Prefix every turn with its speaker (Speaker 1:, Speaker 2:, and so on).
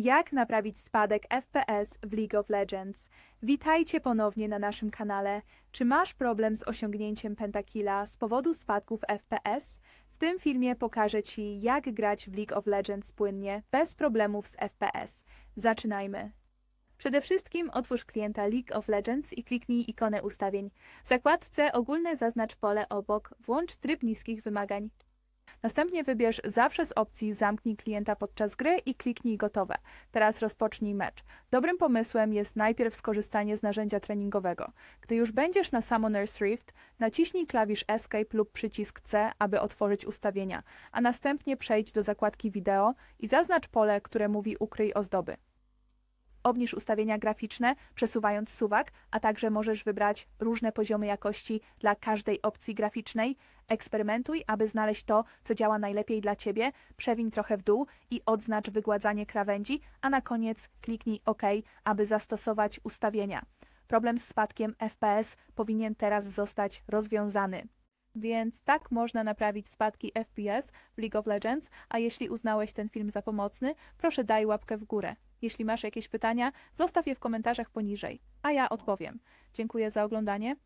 Speaker 1: Jak naprawić spadek FPS w League of Legends? Witajcie ponownie na naszym kanale. Czy masz problem z osiągnięciem pentakilla z powodu spadków FPS? W tym filmie pokażę Ci, jak grać w League of Legends płynnie, bez problemów z FPS. Zaczynajmy. Przede wszystkim otwórz klienta League of Legends i kliknij ikonę ustawień. W zakładce ogólne zaznacz pole obok, włącz tryb niskich wymagań. Następnie wybierz zawsze z opcji zamknij klienta podczas gry i kliknij gotowe. Teraz rozpocznij mecz. Dobrym pomysłem jest najpierw skorzystanie z narzędzia treningowego. Gdy już będziesz na Summoner's Rift, naciśnij klawisz Escape lub przycisk C, aby otworzyć ustawienia, a następnie przejdź do zakładki wideo i zaznacz pole, które mówi ukryj ozdoby. Obniż ustawienia graficzne, przesuwając suwak, a także możesz wybrać różne poziomy jakości dla każdej opcji graficznej. Eksperymentuj, aby znaleźć to, co działa najlepiej dla Ciebie. Przewiń trochę w dół i odznacz wygładzanie krawędzi, a na koniec kliknij OK, aby zastosować ustawienia. Problem z spadkiem FPS powinien teraz zostać rozwiązany. Więc tak można naprawić spadki FPS w League of Legends, a jeśli uznałeś ten film za pomocny, proszę daj łapkę w górę. Jeśli masz jakieś pytania, zostaw je w komentarzach poniżej, a ja odpowiem. Dziękuję za oglądanie